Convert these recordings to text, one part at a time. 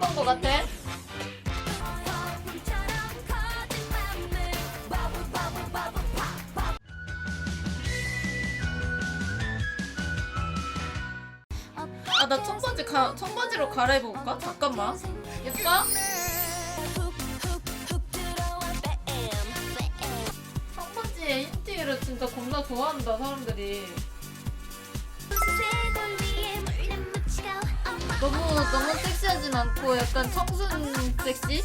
어떤 거 같아? 아 나 청바지 가 청바지로 갈아입어볼까? 잠깐만 예뻐? 청바지에 흰티를 진짜 겁나 좋아한다 사람들이 너무 너무 섹시하진 않고 약간 청순 섹시?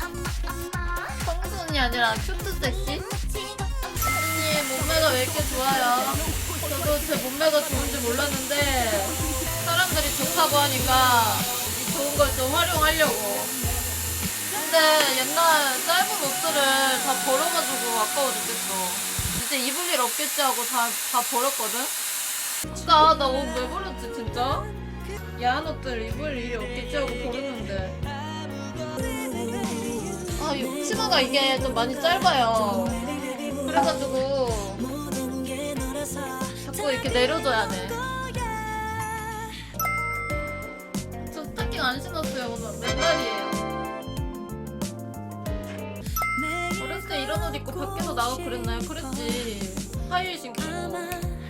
청순이 아니라 큐트 섹시? 언니 몸매가 왜 이렇게 좋아요? 저도 제 몸매가 좋은지 몰랐는데 사람들이 좋다고 하니까 이 좋은 걸 좀 활용하려고. 근데 옛날 짧은 옷들을 다 버려가지고 아까워 죽겠어. 이제 입을 일 없겠지 하고 다, 다 버렸거든? 진짜 나 옷 왜 버렸지 진짜? 야한 옷들 입을 일이 없겠지 하고 버렸는데. 아, 이 치마가 이게 좀 많이 짧아요. 그래가지고 자꾸 이렇게 내려줘야 돼. 저 스타킹 안 신었어요 오늘 맨날이에요. 어렸을 때 이런 옷 입고 밖에서 나가 그랬나요? 그랬지. 하이힐 신고.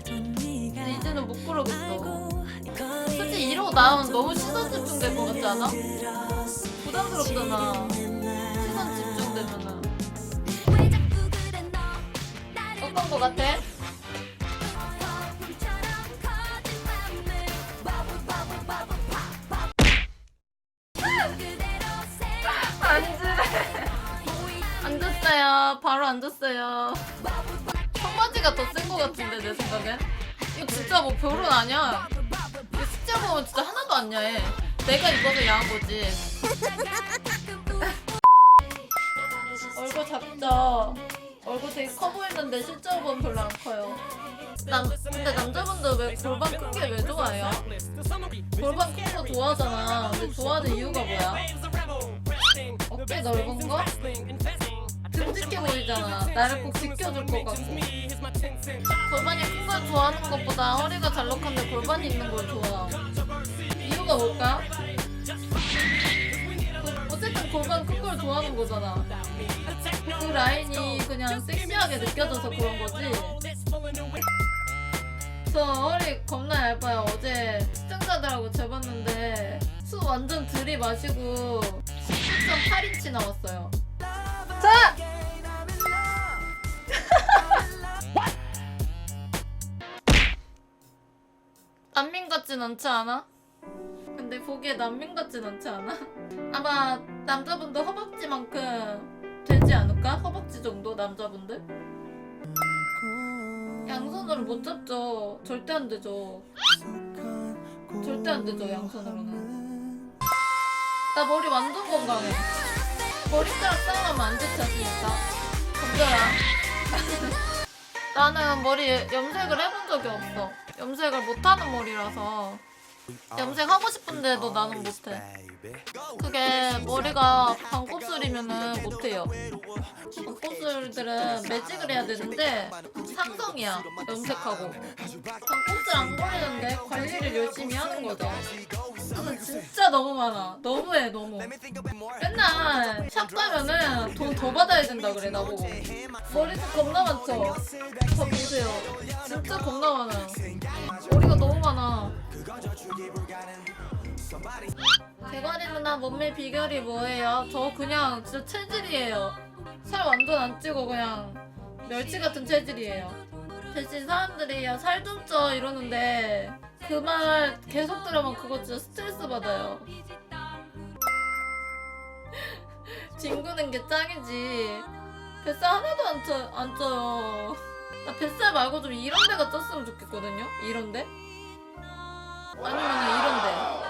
근데 이제는 못 그러겠어. 솔직히 이러고 나오면 너무 시선 집중될 것 같지 않아? 부담스럽잖아. 시선 집중되면은. 어떤 거 같아? 앉았어요. 바로 앉았어요. 청바지가 더센거 같은데 내 생각엔. 이거 진짜 뭐 별은 아니야. 보면 진짜 하나도 안 야해. 내가 입어서 야한 거지. 얼굴 작죠? 얼굴 되게 커 보이는데 실제로 보면 별로 안 커요. 남, 근데 남자분들 왜 골반 큰 게 왜 좋아해요? 골반 큰 거 좋아하잖아. 근데 좋아하는 이유가 뭐야? 어깨 넓은 거? 듬직해 보이잖아. 나를 꼭 지켜줄 것 같고. 골반이 큰 걸 좋아하는 것보다 허리가 잘록한데 골반이 있는 걸 좋아. 이유가 뭘까? 그- 어쨌든 골반 큰 걸 좋아하는 거잖아. 그 라인이 그냥 섹시하게 느껴져서 그런 거지. 저 허리 겁나 얇아요. 어제 시청자들하고 재봤는데 수 완전 들이마시고 19.8인치 나왔어요. 자! 난민 같진 않지 않아? 근데 보기에 난민 같진 않지 않아? 아마 남자분들 허벅지만큼 되지 않을까? 허벅지 정도 남자분들? 양손으로 못 잡죠. 절대 안 되죠. 절대 안 되죠. 양손으로는. 나 머리 완전 건강해. 머리카락 쌓으면 안 좋지 않습니까? 검져라. 나는 머리 염색을 해본 적이 없어. 염색을 못하는 머리라서 염색 하고 싶은데도 나는 못해. 그게 머리가 반곱슬이면은 못해요. 반곱슬들은 매직을 해야 되는데 상성이야 염색하고. 반곱슬 안 걸리는데 관리를 열심히 하는 거죠. 나는 진짜 너무 많아. 너무해 너무. 맨날 샵 가면은 돈 더 받아야 된다 그래 나보고. 머리도 겁나 많죠. 저 보세요. 진짜 겁나 많아요. 대가리 누나 몸매 비결이 뭐예요? 저 그냥 진짜 체질이에요. 살 완전 안 찌고 그냥 멸치 같은 체질이에요. 대신 사람들이 야 살 좀 쪄 이러는데 그 말 계속 들으면 그거 진짜 스트레스 받아요. 뒹구는 게 짱이지. 뱃살 하나도 안, 쪄, 안 쪄요. 나 뱃살 말고 좀 이런 데가 쪘으면 좋겠거든요? 이런 데? 아니면 이런 데.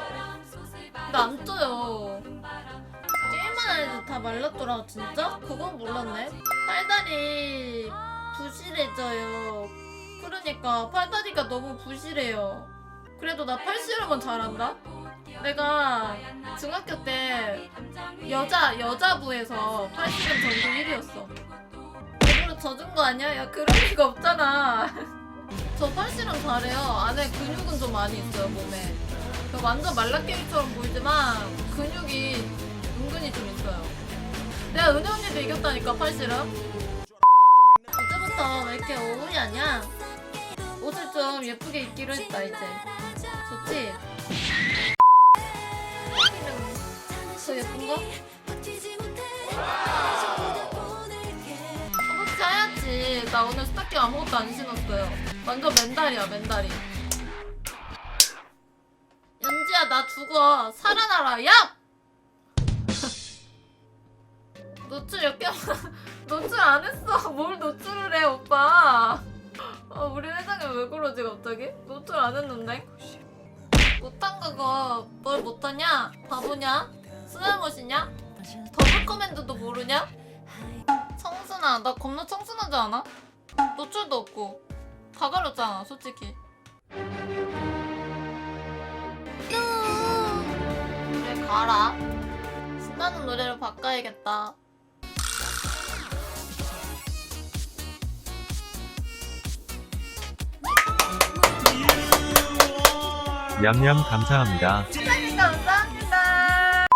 나 안 쪄요. 게임만 할때다 말랐더라, 진짜? 그건 몰랐네. 팔다리 부실해져요. 그러니까 팔다리가 너무 부실해요. 그래도 나 팔씨름은 잘한다? 내가 중학교 때 여자, 여자부에서 팔씨름 전국 1위였어. 일부러 져준 거 아니야? 야, 그럴 리가 없잖아. 저 팔씨름 잘해요. 안에 근육은 좀 많이 있어요, 몸에. 그 완전 말라깽이처럼 보이지만 근육이 은근히 좀 있어요. 내가 은혜 언니도 이겼다니까 팔씨름. 어제부터 왜 이렇게 오물이 아니야? 옷을 좀 예쁘게 입기로 했다 이제. 좋지? 더 예쁜 거? 허벅지 하얗지. 나 오늘 스타킹 아무것도 안 신었어요. 완전 맨다리야 맨다리. 연지야 나 죽어. 살아나라. 야! 노출 몇 개? 노출 안 했어. 뭘 노출을 해 오빠? 어, 우리 회장이 왜 그러지 갑자기? 노출 안 했는데? 못한 거가 뭘 못하냐? 바보냐? 쓰잘못이냐? 더블 커맨드도 모르냐? 청순아 나 겁나 청순하지 않아? 노출도 없고 다 가렸잖아 솔직히. 그래 가라. 신나는 노래로 바꿔야겠다. 냠냠 감사합니다. 시장님 감사합니다.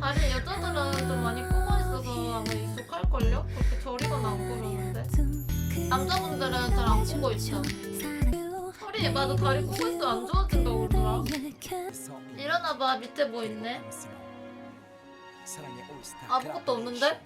다른 여자들은 좀 많이 꼬고 있어서 아마 익숙할걸요? 그렇게 저리거나 안 그러는데 남자분들은 잘 안 꼬고 있죠? 소리 맞아 다리 꼬고 있어 안 좋아진다고 그러더라. 일어나봐 밑에 뭐 있네? 아무것도 없는데?